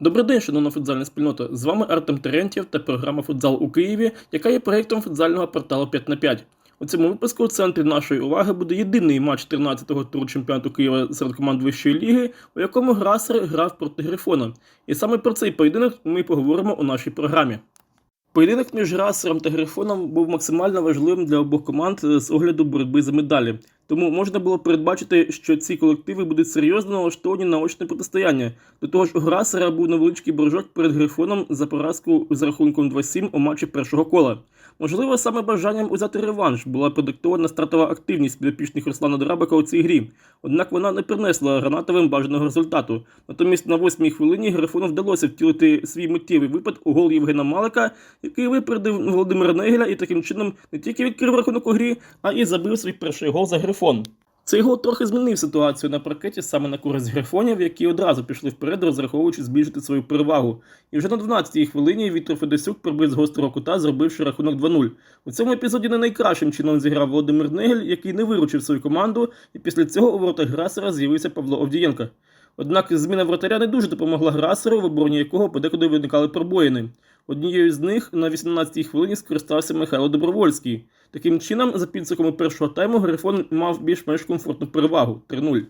Добрий день, шановна футзальна спільнота. З вами Артем Терентьєв та програма Футзал у Києві, яка є проєктом футзального порталу 5 на 5. У цьому випуску у центрі нашої уваги буде єдиний матч 13-го туру чемпіонату Києва серед команд вищої ліги, у якому Грасер грав проти Грифона. І саме про цей поєдинок ми поговоримо у нашій програмі. Поєдинок між Грасером та Грифоном був максимально важливим для обох команд з огляду боротьби за медалі. Тому можна було передбачити, що ці колективи будуть серйозно налаштовані на очне протистояння. До того ж, у Грасера був невеличкий боржок перед Грифоном за поразку з рахунком 2-7 у матчі першого кола. Можливо, саме бажанням узяти реванш була продиктована стартова активність підопічних Руслана Драбака у цій грі. Однак вона не принесла гранатовим бажаного результату. Натомість на восьмій хвилині Грифону вдалося втілити свій миттєвий випад у гол Євгена Малика, який випередив Володимира Негеля і таким чином не тільки відкрив рахунок у грі, а і забив свій перший гол за Грифон. Цей гол трохи змінив ситуацію на паркеті саме на користь грифонів, які одразу пішли вперед, розраховуючи збільшити свою перевагу. І вже на 12-й хвилині Віктор Федосюк прибив з гострого кута, зробивши рахунок 2-0. У цьому епізоді не найкращим чином зіграв Володимир Негель, який не виручив свою команду, і після цього у воротах Грасера з'явився Павло Овдієнко. Однак зміна вратаря не дуже допомогла Грасеру, в обороні якого подекуди виникали пробоїни. Однією з них на 18-й хвилині скористався Михайло Добровольський. Таким чином, за підсумками першого тайму, Грифон мав більш-менш комфортну перевагу 3-0.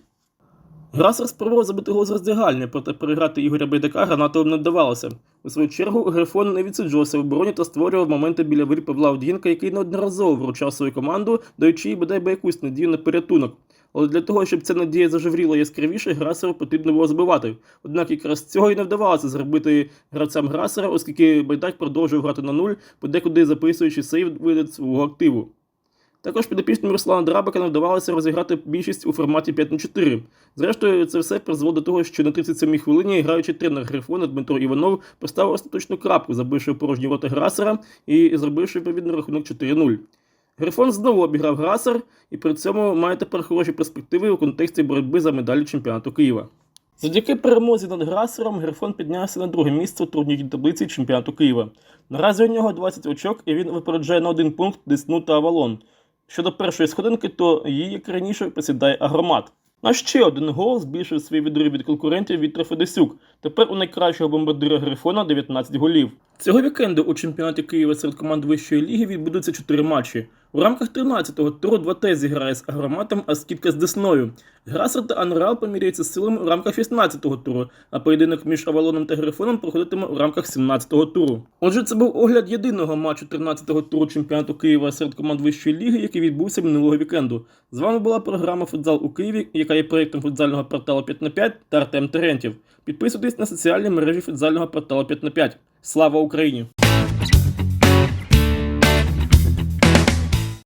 Грасер спробував забити гол з роздягальні, проте переграти Ігоря Байдака гранатовим не вдавалося. У свою чергу Грифон не відсиджувався в обороні та створював моменти біля воріт Павла Одієнка, який неодноразово вручав свою команду, даючи їй бодай би якусь надію на порятунок. Але для того, щоб ця надія зажевріла яскравіше, Грасеру потрібно було забивати. Однак якраз цього і не вдавалося зробити гравцям Грасера, оскільки Байдак продовжував грати на нуль, подекуди записуючи сейв видать свого активу. Також підопічним Руслана Драбака не вдавалося розіграти більшість у форматі 5 на 4. Зрештою, це все призвело до того, що на 37-й хвилині граючий тренер Грифона Дмитро Іванов поставив остаточну крапку, забивши порожні рота Грасера і зробивши відповідно рахунок 4-0. Грифон знову обіграв Грасер і при цьому має тепер хороші перспективи у контексті боротьби за медалі чемпіонату Києва. Завдяки перемозі над Грасером Грифон піднявся на друге місце у турнірній таблиці чемпіонату Києва. Наразі у нього 20 очок і він випереджає на один пункт Десну та Авалон. Щодо першої сходинки, то її, як раніше, посідає Агромат. На ще один гол збільшив свій відрив від конкурентів Віктор Федосюк. Тепер у найкращого бомбардира Грифона 19 голів. Цього вікенду у чемпіонаті Києва серед команд вищої ліги відбудуться 4 матчі. У рамках 13-го туру 2Т зіграє з Агроматом, а скільки з Десною. Грасер та Анреал поміряються силами у рамках 16-го туру, а поєдинок між Авалоном та Грифоном проходитиме у рамках 17-го туру. Отже, це був огляд єдиного матчу 13-го туру чемпіонату Києва серед команд вищої ліги, який відбувся минулого вікенду. З вами була програма Футзал у Києві, яка є проєктом футзального порталу 5 на 5 та Артем Терентів. Підписуйтесь на соціальні мережі футзального порталу 5 на 5. Слава Україні!